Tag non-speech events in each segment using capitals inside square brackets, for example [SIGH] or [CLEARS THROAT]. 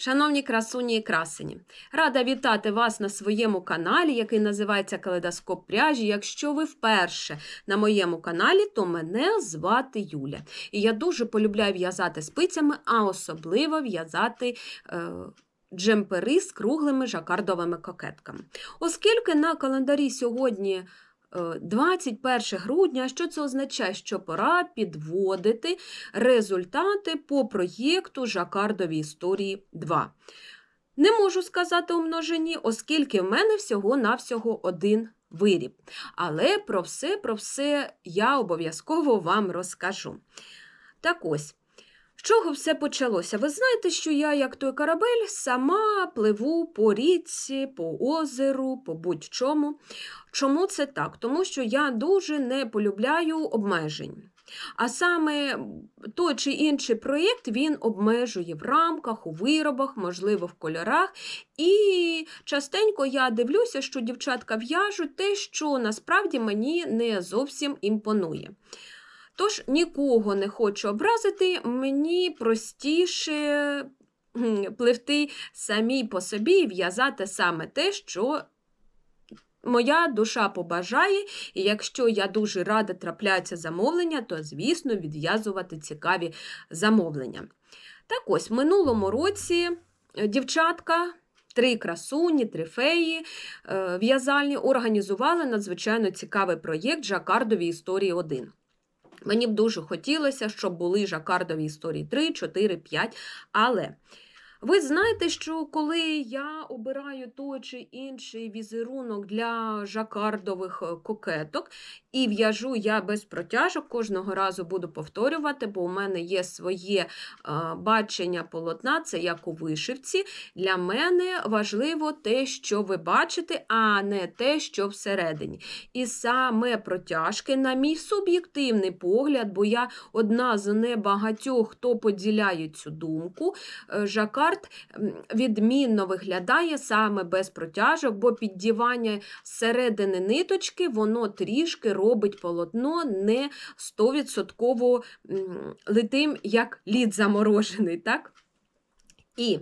Шановні красуні і красені, рада вітати вас на своєму каналі, який називається Калейдоскоп пряжі. Якщо ви вперше на моєму каналі, то мене звати Юля. І я дуже полюбляю в'язати спицями, а особливо в'язати. Е Джемпери з круглими жакардовими кокетками. Оскільки на календарі сьогодні 21 грудня, що це означає, що пора підводити результати по проєкту Жакардові історії 2. Не можу сказати у множині, оскільки в мене всього-навсього один виріб. Але про все, про все я обов'язково вам розкажу. Так ось. З чого все почалося? Ви знаєте, що я, як той корабель, сама пливу по річці, по озеру, по будь-чому. Чому це так? Тому що я дуже не полюбляю обмежень. А саме той чи інший проєкт він обмежує в рамках, у виробах, можливо, в кольорах. І частенько я дивлюся, що дівчатка в'яжуть те, що насправді мені не зовсім імпонує. Тож нікого не хочу образити, мені простіше пливти самій по собі і в'язати саме те, що моя душа побажає, і якщо я дуже рада трапляються замовлення, то, звісно, відв'язувати цікаві замовлення. Так ось, в минулому році дівчатка. Три красуні, три феї в'язальні організували надзвичайно цікавий проєкт Жакардові історії 1. Мені б дуже хотілося, щоб були жакардові історії 3, 4, 5. Але ви знаєте, що коли я обираю той чи інший візерунок для жакардових кокеток і в'яжу я без протяжок, кожного разу буду повторювати, бо у мене є своє бачення полотна, це як у вишивці. Для мене важливо те, що ви бачите, а не те, що всередині. І саме протяжки, на мій суб'єктивний погляд, бо я одна з небагатьох, хто поділяє цю думку, жакард відмінно виглядає саме без протяжок, бо піддівання середини ниточки, воно трішки робить полотно не 100% литим, як лід заморожений. так? І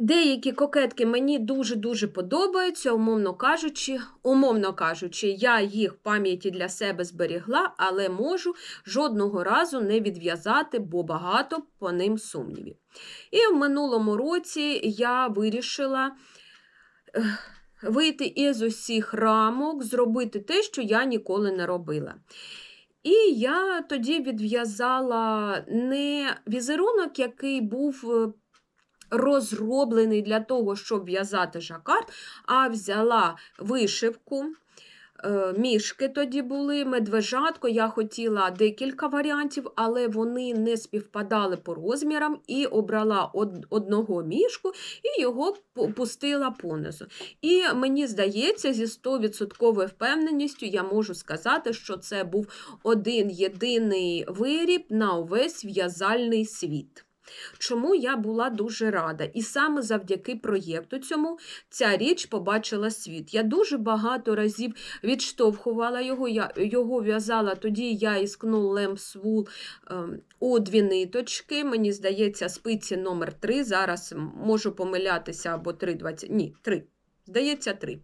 Деякі кокетки мені дуже-дуже подобаються, умовно кажучи, умовно кажучи, я їх в пам'яті для себе зберігла, але можу жодного разу не відв'язати, бо багато по ним сумнівів. І в минулому році я вирішила вийти із усіх рамок, зробити те, що я ніколи не робила. І я тоді відв'язала не візерунок, який був розроблений для того, щоб в'язати жакард, а взяла вишивку. Мішки тоді були, медвежатко. Я хотіла декілька варіантів, але вони не співпадали по розмірам і обрала одного мішку і його пустила понизу. І мені здається, зі 100% впевненістю я можу сказати, що це був один єдиний виріб на увесь в'язальний світ. Чому я була дуже рада. І саме завдяки проєкту цьому ця річ побачила світ. Я дуже багато разів відштовхувала його, я його в'язала, тоді я іскну лемпсвул ем, у дві ниточки. Мені здається, спиці номер 3 Зараз можу помилятися або 3,20. Ні, 3. Здається, 3.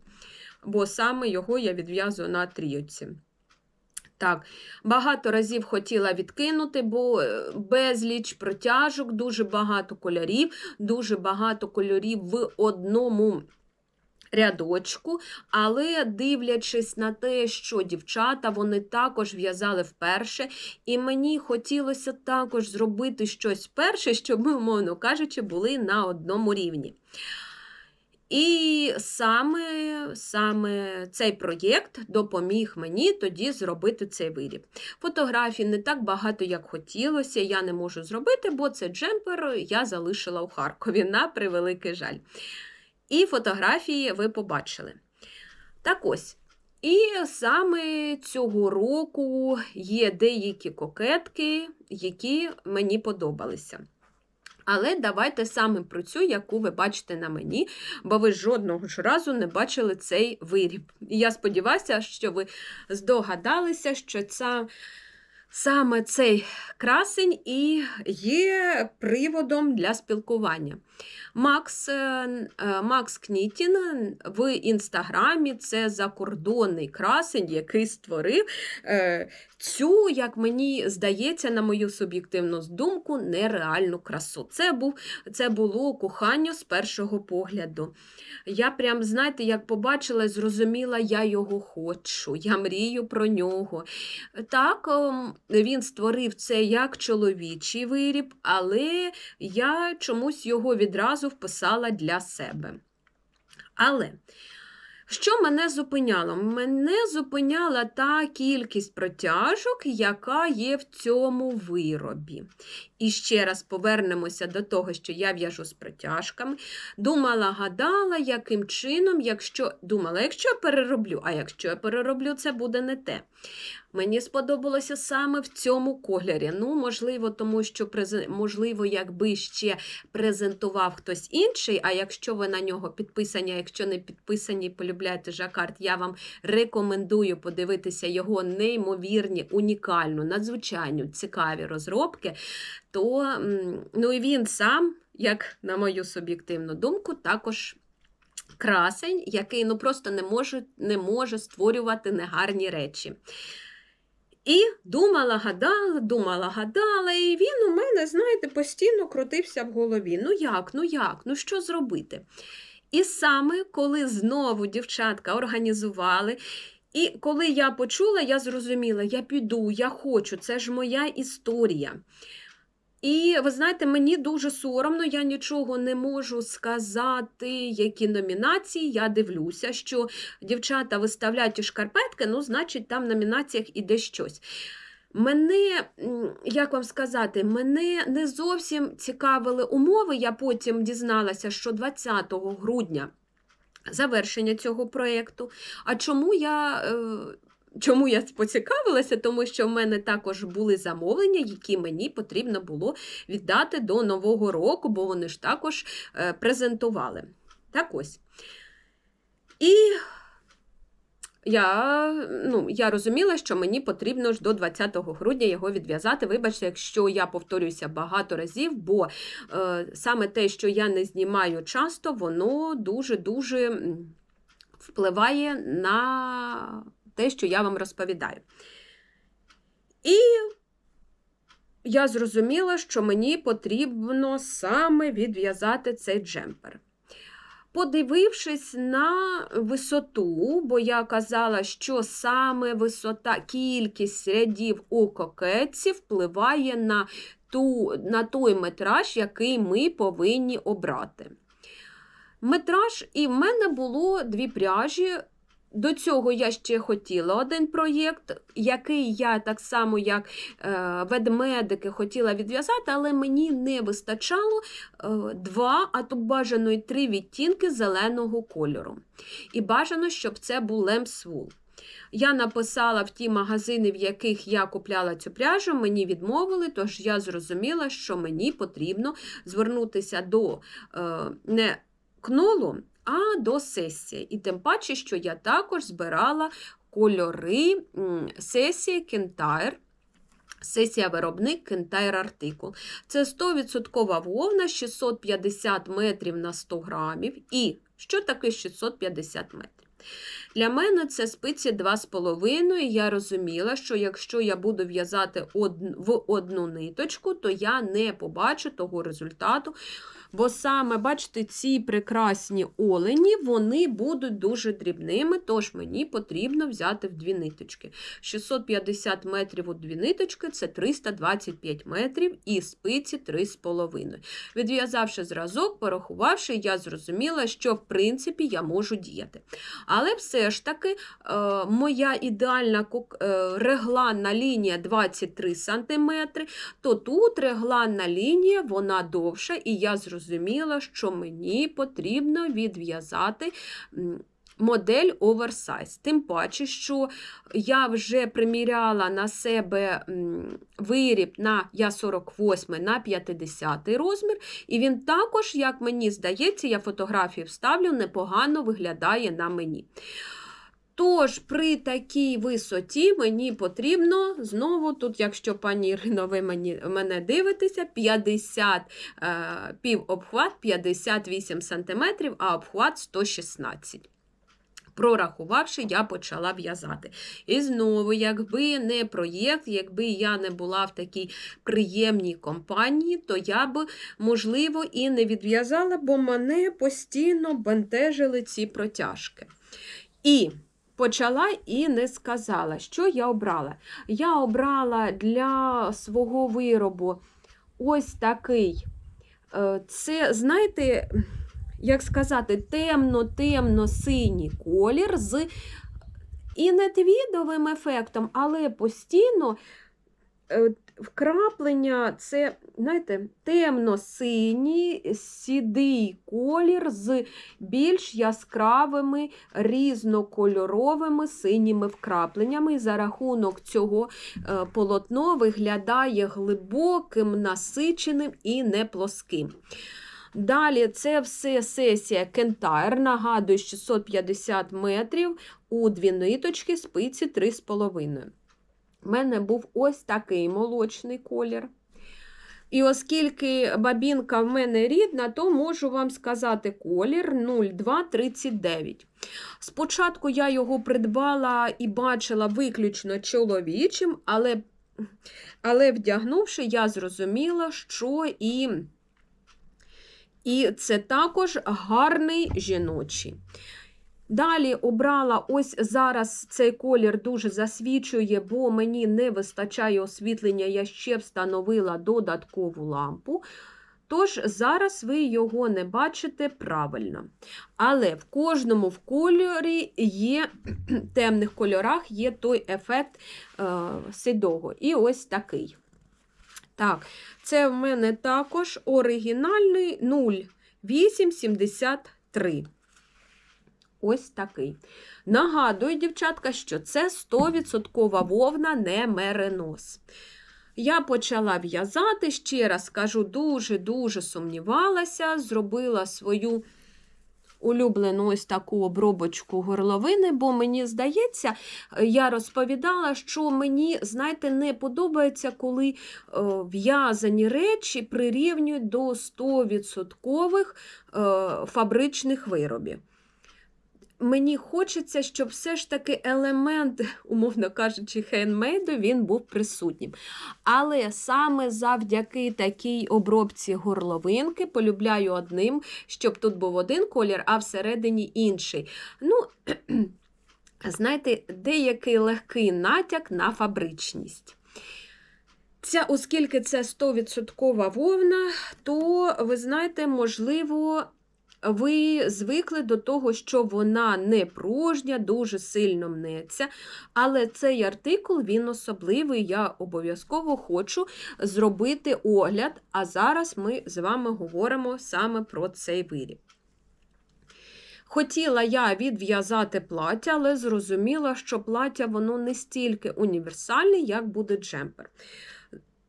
Бо саме його я відв'язую на трійоці. Так, багато разів хотіла відкинути, бо е, безліч протяжок, дуже багато кольорів, дуже багато кольорів в одному. Рядочку, але дивлячись на те, що дівчата вони також в'язали вперше, і мені хотілося також зробити щось перше, щоб ми, умовно кажучи, були на одному рівні. І саме саме цей проєкт допоміг мені тоді зробити цей виріб. Фотографій не так багато, як хотілося, я не можу зробити, бо цей джемпер я залишила у Харкові на превеликий жаль. І фотографії ви побачили. Так ось. І саме цього року є деякі кокетки, які мені подобалися. Але давайте саме про цю, яку ви бачите на мені, бо ви жодного ж разу не бачили цей виріб. І я сподіваюся, що ви здогадалися, що ця Саме цей красень і є приводом для спілкування. Макс е, е, Макс Кнітін в інстаграмі це закордонний красень, який створив е, цю, як мені здається, на мою суб'єктивну думку, нереальну красу. Це був, це було кохання з першого погляду. Я прям, знаєте, як побачила, зрозуміла, я його хочу, я мрію про нього. Так, він створив це як чоловічий виріб, але я чомусь його відразу вписала для себе. Але що мене зупиняло? Мене зупиняла та кількість протяжок, яка є в цьому виробі. І ще раз повернемося до того, що я в'яжу з протяжками. Думала, гадала, яким чином, якщо думала, якщо я перероблю, а якщо я перероблю, це буде не те. Мені сподобалося саме в цьому кольорі. Ну, можливо, тому що можливо, якби ще презентував хтось інший, а якщо ви на нього підписані, якщо не підписані, полюбляєте жакард, я вам рекомендую подивитися його неймовірні, унікальну, надзвичайно цікаві розробки, то ну і він сам, як на мою суб'єктивну думку, також. Красень, який ну просто не може не може створювати негарні речі. І думала, гадала, думала, гадала, і він у мене, знаєте, постійно крутився в голові. Ну як, ну як, ну що зробити? І саме коли знову дівчатка організували, і коли я почула, я зрозуміла, я піду, я хочу, це ж моя історія. І ви знаєте, мені дуже соромно, я нічого не можу сказати, які номінації. Я дивлюся, що дівчата виставляють у шкарпетки, ну, значить, там в номінаціях іде щось. Мене, як вам сказати, мене не зовсім цікавили умови. Я потім дізналася, що 20 грудня завершення цього проєкту. А чому я е, Чому я поцікавилася? Тому що в мене також були замовлення, які мені потрібно було віддати до Нового року, бо вони ж також е, презентували. Так ось. І я ну, я розуміла, що мені потрібно ж до 20 грудня його відв'язати. Вибачте, якщо я повторююся багато разів, бо е, саме те, що я не знімаю часто, воно дуже-дуже впливає на те, що я вам розповідаю. І я зрозуміла, що мені потрібно саме відв'язати цей джемпер. Подивившись на висоту, бо я казала, що саме висота, кількість рядів у кокетці впливає на ту, на той метраж, який ми повинні обрати. Метраж, і в мене було дві пряжі до цього я ще хотіла один проєкт, який я так само, як е, ведмедики, хотіла відв'язати, але мені не вистачало е, два, а то бажано й три відтінки зеленого кольору. І бажано, щоб це був лемсвул. Я написала в ті магазини, в яких я купляла цю пряжу, мені відмовили, тож я зрозуміла, що мені потрібно звернутися до е, не кнолу, а до сесії. І тим паче, що я також збирала кольори сесії Кентайр. Сесія виробник Кентайр артикул. Це 100% вовна 650 метрів на 100 грамів. І що таке 650 метрів? Для мене це спиці 2,5, і я розуміла, що якщо я буду в'язати в одну ниточку, то я не побачу того результату, Бо саме, бачите, ці прекрасні олені, вони будуть дуже дрібними, тож мені потрібно взяти в дві ниточки. 650 метрів у дві ниточки це 325 метрів і спиці 3,5. Відв'язавши зразок, порахувавши, я зрозуміла, що в принципі я можу діяти. Але все ж таки, е, моя ідеальна е, регланна лінія 23 см, то тут регланна лінія, вона довша, і я зрозуміла, зрозуміла, що мені потрібно відв'язати. Модель оверсайз. Тим паче, що я вже приміряла на себе виріб на я 48 на 50 розмір, і він також, як мені здається, я фотографію вставлю, непогано виглядає на мені. Тож при такій висоті мені потрібно знову, тут, якщо пані Ірино, ви мені, мене дивитеся, 50 е, пів обхват 58 см, а обхват 116 Прорахувавши, я почала в'язати. І знову, якби не проєкт, якби я не була в такій приємній компанії, то я б, можливо, і не відв'язала, бо мене постійно бентежили ці протяжки. І почала і не сказала, що я обрала. Я обрала для свого виробу ось такий. е, Це, знаєте, як сказати, темно-темно-синій колір з і не твідовим ефектом, але постійно е, вкраплення це, знаєте, темно-синій, сідий колір з більш яскравими різнокольоровими синіми вкрапленнями. І за рахунок цього е, полотно виглядає глибоким, насиченим і не плоским. Далі це все сесія Кентайр. Нагадую, 650 метрів у дві ниточки, спиці 3,5. У мене був ось такий молочний колір. І оскільки бабінка в мене рідна, то можу вам сказати колір 0239. Спочатку я його придбала і бачила виключно чоловічим, але, але вдягнувши, я зрозуміла, що і. І це також гарний жіночий. Далі обрала ось зараз цей колір дуже засвічує, бо мені не вистачає освітлення, я ще встановила додаткову лампу. Тож зараз ви його не бачите правильно. Але в кожному в кольорі є темних кольорах є той ефект е, сідого. І ось такий. Так, це в мене також оригінальний 0873. Ось такий. Нагадую, дівчатка, що це 100% вовна, не меринос. Я почала в'язати, ще раз кажу, дуже-дуже сумнівалася, зробила свою улюблену ось таку обробочку горловини, бо мені здається, я розповідала, що мені, знаєте, не подобається, коли е, в'язані речі прирівнюють до 100% е, фабричних виробів. Мені хочеться, щоб все ж таки елемент, умовно кажучи, хендмейду, він був присутнім. Але саме завдяки такій обробці горловинки полюбляю одним, щоб тут був один колір, а всередині інший. Ну, [CLEARS THROAT] знаєте, деякий легкий натяк на фабричність. Ця, Оскільки це 100% вовна, то, ви знаєте, можливо, ви звикли до того, що вона не пружня, дуже сильно мнеться. Але цей артикул він особливий. Я обов'язково хочу зробити огляд, а зараз ми з вами говоримо саме про цей виріб. Хотіла я відв'язати плаття, але зрозуміла, що плаття воно не стільки універсальне, як буде джемпер.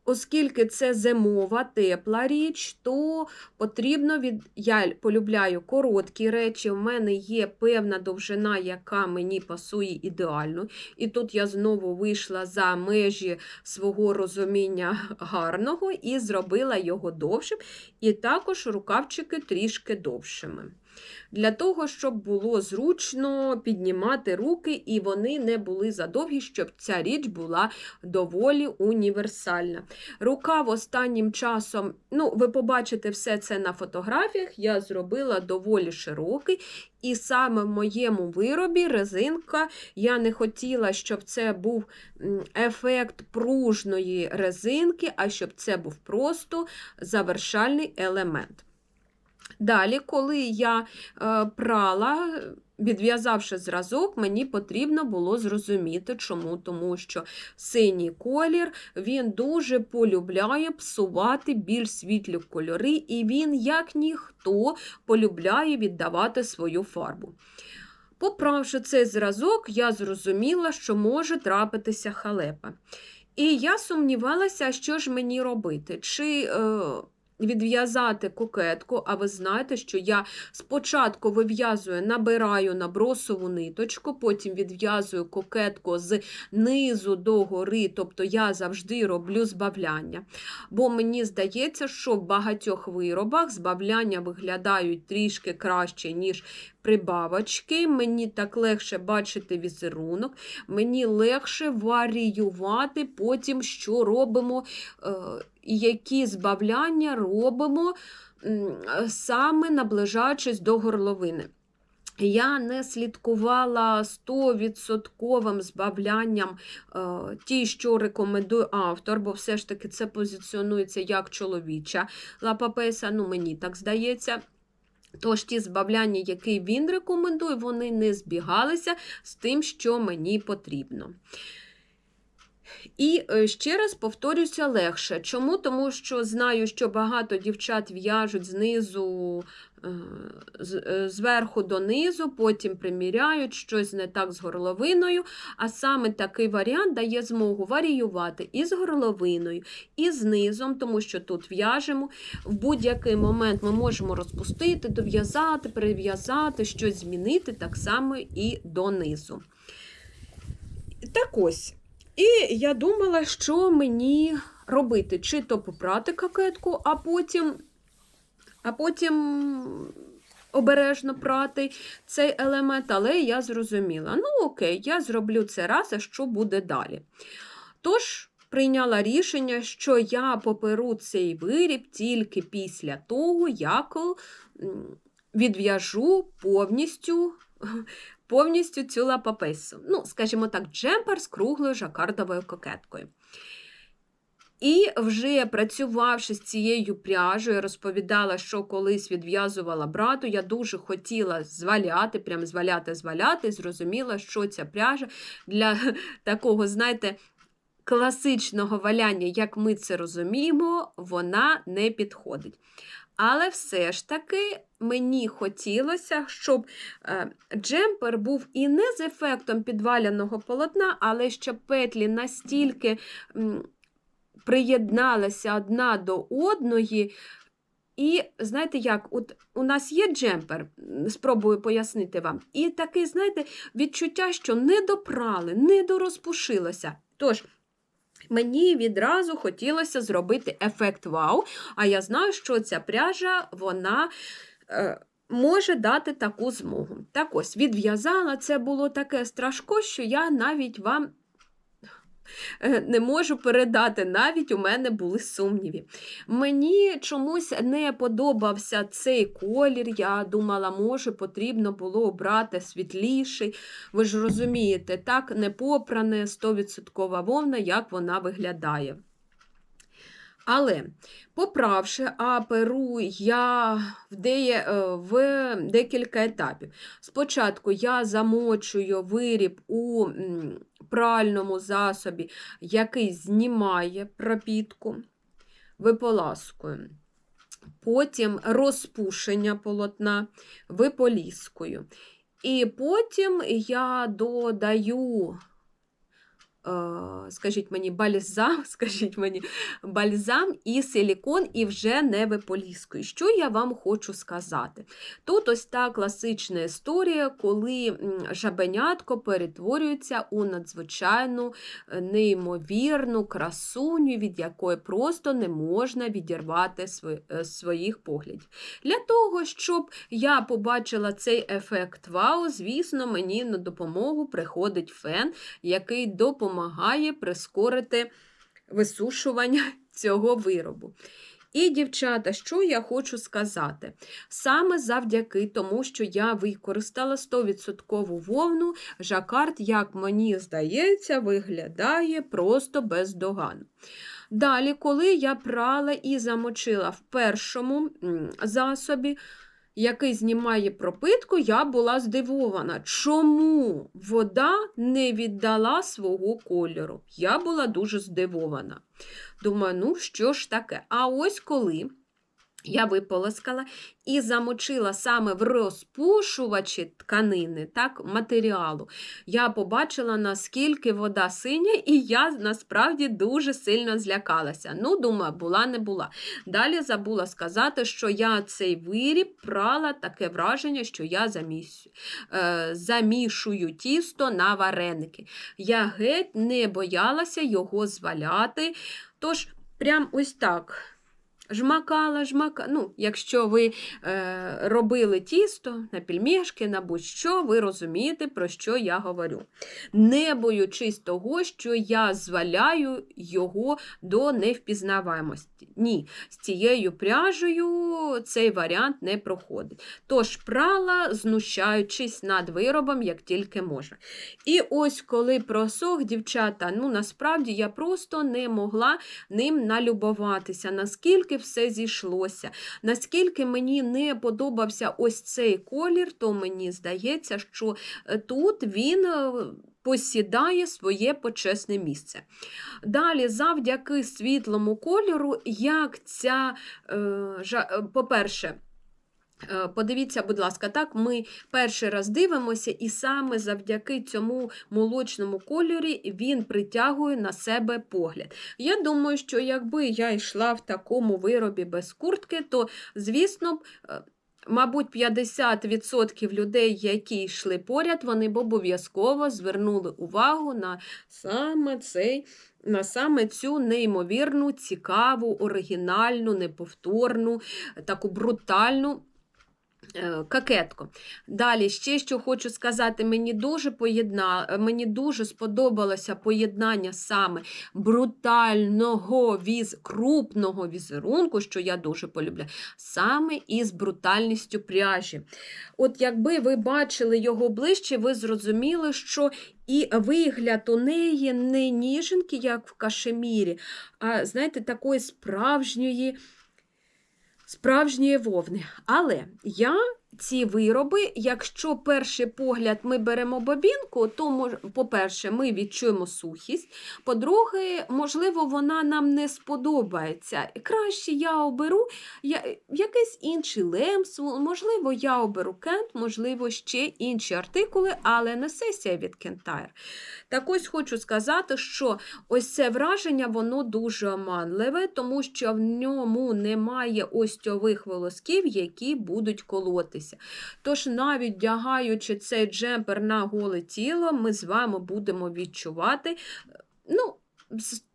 Оскільки це зимова, тепла річ, то потрібно від. Я полюбляю короткі речі. У мене є певна довжина, яка мені пасує ідеально. І тут я знову вийшла за межі свого розуміння гарного і зробила його довшим. І також рукавчики трішки довшими для того, щоб було зручно піднімати руки, і вони не були задовгі, щоб ця річ була доволі універсальна. Рукав останнім часом, ну, ви побачите все це на фотографіях, я зробила доволі широкий. І саме в моєму виробі резинка, я не хотіла, щоб це був ефект пружної резинки, а щоб це був просто завершальний елемент. Далі, коли я е, прала, відв'язавши зразок, мені потрібно було зрозуміти, чому. Тому що синій колір він дуже полюбляє псувати більш світлі кольори, і він, як ніхто, полюбляє віддавати свою фарбу. Поправши цей зразок, я зрозуміла, що може трапитися халепа. І я сумнівалася, що ж мені робити. Чи... Е, відв'язати кокетку, а ви знаєте, що я спочатку вив'язую, набираю набросову ниточку, потім відв'язую кокетку з низу до гори, тобто я завжди роблю збавляння. Бо мені здається, що в багатьох виробах збавляння виглядають трішки краще, ніж прибавочки. Мені так легше бачити візерунок, мені легше варіювати потім, що робимо. Які збавляння робимо саме наближаючись до горловини. Я не слідкувала 100% збавлянням е, ті, що рекомендує автор, бо все ж таки це позиціонується як чоловіча лапапеса, ну мені так здається. Тож ті збавляння, які він рекомендує, вони не збігалися з тим, що мені потрібно. І е, ще раз повторюся легше. Чому? Тому що знаю, що багато дівчат в'яжуть знизу, е, е, зверху донизу, потім приміряють щось не так з горловиною. А саме такий варіант дає змогу варіювати і з горловиною, і з низом, тому що тут в'яжемо. В будь-який момент ми можемо розпустити, дов'язати, перев'язати, щось змінити, так само і донизу. Так ось. І я думала, що мені робити, чи то попрати кокетку, а потім, а потім обережно прати цей елемент, але я зрозуміла, ну окей, я зроблю це раз, а що буде далі. Тож, прийняла рішення, що я поперу цей виріб тільки після того, як відв'яжу повністю повністю цю лапапесу. Ну, скажімо так, джемпер з круглою жакардовою кокеткою. І вже працювавши з цією пряжею, розповідала, що колись відв'язувала брату, я дуже хотіла зваляти, прям зваляти, зваляти, зрозуміла, що ця пряжа для такого, знаєте, класичного валяння, як ми це розуміємо, вона не підходить. Але все ж таки мені хотілося, щоб е, джемпер був і не з ефектом підваляного полотна, але щоб петлі настільки приєдналися одна до одної. І знаєте як, от у нас є джемпер, спробую пояснити вам, і таке, знаєте, відчуття, що не допрали, не дорозпушилося. Тож, Мені відразу хотілося зробити ефект вау, а я знаю, що ця пряжа вона е, може дати таку змогу. Так ось, відв'язала, це було таке страшко, що я навіть вам не можу передати, навіть у мене були сумніви. Мені чомусь не подобався цей колір. Я думала, може, потрібно було обрати світліший. Ви ж розумієте, так, не попране 100% вовна, як вона виглядає. Але, поправши аперу, я в, деє, е, в декілька етапів. Спочатку я замочую виріб у пральному засобі, який знімає пропітку, виполаскую. Потім розпушення полотна виполіскую. І потім я додаю скажіть мені, бальзам, [LAUGHS] скажіть мені, бальзам і силікон, і вже не виполіскую. Що я вам хочу сказати? Тут ось та класична історія, коли жабенятко перетворюється у надзвичайну, е, неймовірну красуню, від якої просто не можна відірвати е, своїх поглядів. Для того, щоб я побачила цей ефект вау, звісно, мені на допомогу приходить фен, який допомагає прискорити висушування [LAUGHS] цього виробу. І, дівчата, що я хочу сказати? Саме завдяки тому, що я використала 100% вовну, жакард, як мені здається, виглядає просто бездоганно. Далі, коли я прала і замочила в першому засобі, який знімає пропитку, я була здивована, чому вода не віддала свого кольору. Я була дуже здивована. Думаю, ну що ж таке? А ось коли Я виполоскала і замочила саме в розпушувачі тканини, так, матеріалу. Я побачила, наскільки вода синя, і я насправді дуже сильно злякалася. Ну, думаю, була, не була. Далі забула сказати, що я цей виріб прала таке враження, що я заміс... е, замішую тісто на вареники. Я геть не боялася його зваляти. Тож, прям ось так. Жмакала, жмакала. Ну, якщо ви е, робили тісто на пельмешки, на будь-що, ви розумієте, про що я говорю. Не боючись того, що я зваляю його до невпізнаваємості. Ні, з цією пряжею цей варіант не проходить. Тож прала, знущаючись над виробом, як тільки можна. І ось коли просох, дівчата, ну насправді я просто не могла ним налюбуватися, наскільки все зійшлося. Наскільки мені не подобався ось цей колір, то мені здається, що е, тут він. е, Посідає своє почесне місце. Далі, завдяки світлому кольору, як ця, е, по-перше, Подивіться, будь ласка, так ми перший раз дивимося, і саме завдяки цьому молочному кольорі він притягує на себе погляд. Я думаю, що якби я йшла в такому виробі без куртки, то, звісно, е, мабуть, 50% людей, які йшли поряд, вони б обов'язково звернули увагу на саме цей. На саме цю неймовірну, цікаву, оригінальну, неповторну, таку брутальну е. Далі, ще що хочу сказати, мені дуже поєдна... мені дуже сподобалося поєднання саме брутального віз... крупного візерунку, що я дуже полюбляю, саме із брутальністю пряжі. От якби ви бачили його ближче, ви зрозуміли, що і вигляд у неї не ніженки, як в кашемірі, а знаєте, такої справжньої справжньої вовни. Але я ці вироби, якщо перший погляд ми беремо бобінку, то, по-перше, ми відчуємо сухість. По-друге, можливо, вона нам не сподобається. Краще я оберу якийсь інший лемс, можливо, я оберу кент, можливо, ще інші артикули, але не сесія від Кентайр. Так ось хочу сказати, що ось це враження, воно дуже оманливе, тому що в ньому немає остьових волосків, які будуть колотися. Тож, навіть вдягаючи цей джемпер на голе тіло, ми з вами будемо відчувати е, ну,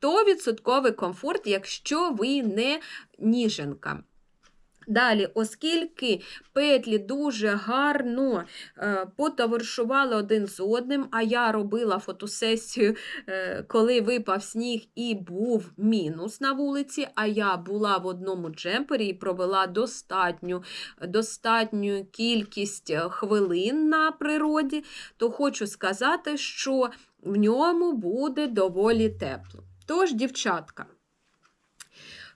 100% комфорт, якщо ви не ніженка. Далі, оскільки петлі дуже гарно е, потоваришували один з одним, а я робила фотосесію, е, коли випав сніг і був мінус на вулиці, а я була в одному джемпері і провела достатню, достатню кількість е, хвилин на природі, то хочу сказати, що в ньому буде доволі тепло. Тож, дівчатка.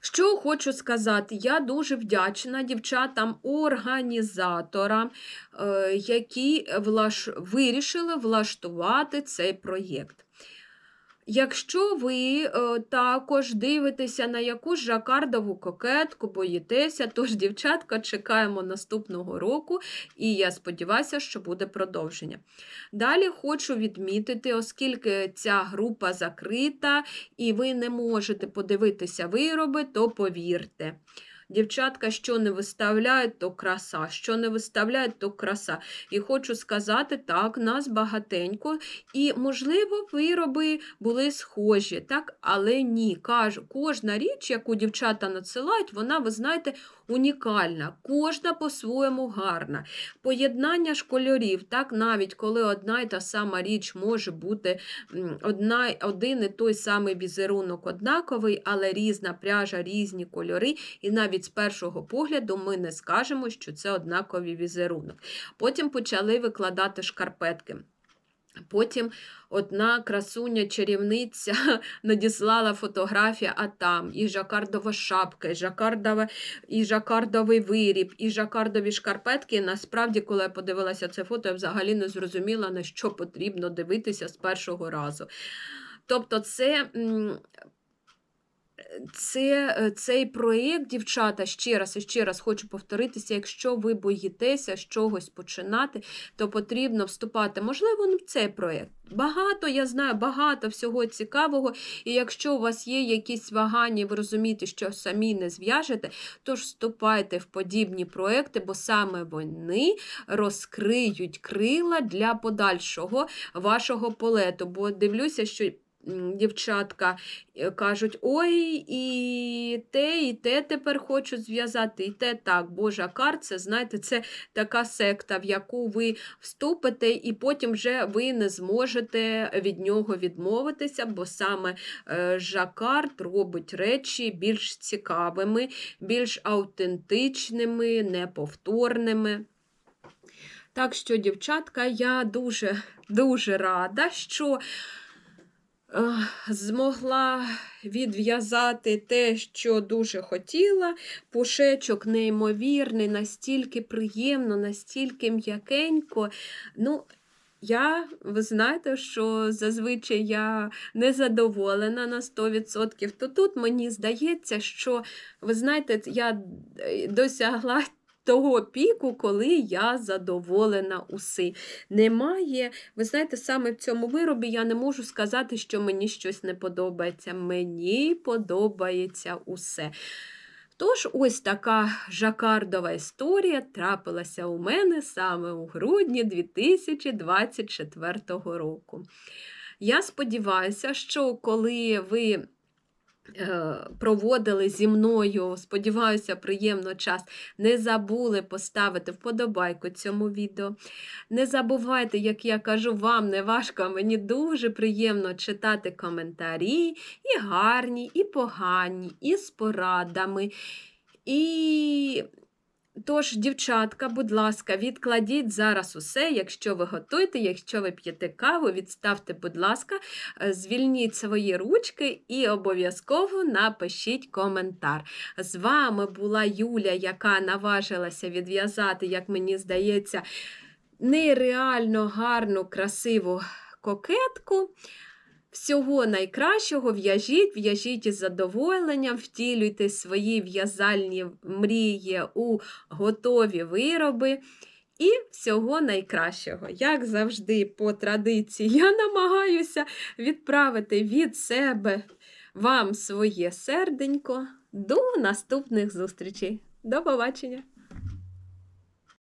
Що хочу сказати, я дуже вдячна дівчатам-організаторам, е, які вирішили влаштувати цей проєкт. Якщо ви е, також дивитеся на якусь жакардову кокетку, боїтеся, тож, дівчатка, чекаємо наступного року, і я сподіваюся, що буде продовження. Далі хочу відмітити, оскільки ця група закрита і ви не можете подивитися вироби, то повірте. Дівчатка, що не виставляють, то краса, що не виставляють, то краса. І хочу сказати, так, нас багатенько, і, можливо, вироби були схожі, так, але ні. Кажу, кожна річ, яку дівчата надсилають, вона, ви знаєте, унікальна, кожна по-своєму гарна. Поєднання ж кольорів, так, навіть коли одна й та сама річ може бути одна, один і той самий візерунок однаковий, але різна пряжа, різні кольори, і навіть з першого погляду ми не скажемо, що це однаковий візерунок. Потім почали викладати шкарпетки. Потім одна красуня-чарівниця [LAUGHS] надіслала фотографію, а там і жакардова шапка, і, жакардова, і жакардовий виріб, і жакардові шкарпетки. Насправді, коли я подивилася це фото, я взагалі не зрозуміла, на що потрібно дивитися з першого разу. Тобто, це. Це, е, цей проєкт, дівчата, ще раз і ще раз хочу повторитися, якщо ви боїтеся з чогось починати, то потрібно вступати, можливо, не в цей проєкт. Багато, я знаю, багато всього цікавого. І якщо у вас є якісь вагання, ви розумієте, що самі не зв'яжете, то ж вступайте в подібні проекти, бо саме вони розкриють крила для подальшого вашого полету. Бо дивлюся, що. Дівчатка е, кажуть, ой, і те, і те тепер хочу зв'язати, і те так. Божа кар, це, знаєте, це така секта, в яку ви вступите, і потім вже ви не зможете від нього відмовитися, бо саме е, Жакард робить речі більш цікавими, більш аутентичними, неповторними. Так що, дівчатка, я дуже дуже рада, що змогла відв'язати те, що дуже хотіла. Пушечок неймовірний, настільки приємно, настільки м'якенько. Ну, я, ви знаєте, що зазвичай я не задоволена на 100%, то тут мені здається, що, ви знаєте, я е, досягла того піку, коли я задоволена уси. Немає, ви знаєте, саме в цьому виробі я не можу сказати, що мені щось не подобається. Мені подобається усе. Тож, ось така жакардова історія трапилася у мене саме у грудні 2024 року. Я сподіваюся, що коли ви проводили зі мною, сподіваюся, приємно час, не забули поставити вподобайку цьому відео. Не забувайте, як я кажу, вам не важко, а мені дуже приємно читати коментарі, і гарні, і погані, і з порадами. І тож, дівчатка, будь ласка, відкладіть зараз усе, якщо ви готуєте, якщо ви п'єте каву, відставте, будь ласка, е, звільніть свої ручки і обов'язково напишіть коментар. З вами була Юля, яка наважилася відв'язати, як мені здається, нереально гарну, красиву кокетку. Всього найкращого в'яжіть, в'яжіть із задоволенням, втілюйте свої в'язальні мрії у готові вироби. І всього найкращого. Як завжди, по традиції, я намагаюся відправити від себе вам своє серденько. До наступних зустрічей. До побачення!